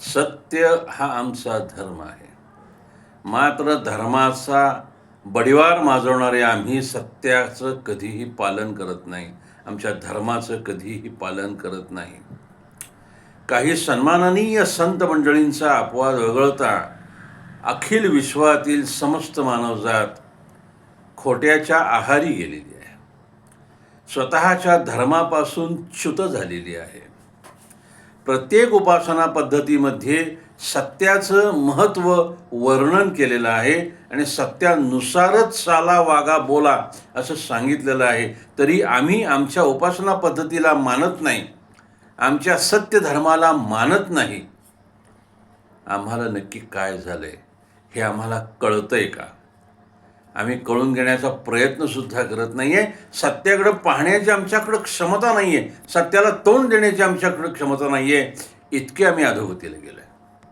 सत्य हा आमचा धर्म आहे. मात्र धर्माचा बडिवार माजवणारे आम्ही सत्याचं कधीही पालन करत नाही. आमच्या धर्माचं कधीही पालन करत नाही. काही सन्माननीय संत मंडळींचा अपवाद वगळता अखिल विश्वातील समस्त मानवजात खोट्याच्या आहारी गेलेली आहे. स्वतःच्या धर्मापासून च्युत झालेली आहे. प्रत्येक उपासना पद्धतीमध्ये सत्याचं महत्त्व वर्णन केलेलं आहे आणि सत्यानुसारच चाला वागा बोला असं सांगितलेलं आहे. तरी आम्ही आमच्या उपासना पद्धतीला मानत नाही. आमच्या सत्य धर्माला मानत नाही. आम्हाला नक्की काय झालं आहे हे आम्हाला कळतं आहे का? आम्ही कळून घेण्याचा प्रयत्नसुद्धा करत नाही आहे सत्याकडं पाहण्याची आमच्याकडं क्षमता नाही आहे सत्याला तोंड देण्याची आमच्याकडं क्षमता नाही आहे इतके आम्ही अधोगतीला गेलो आहे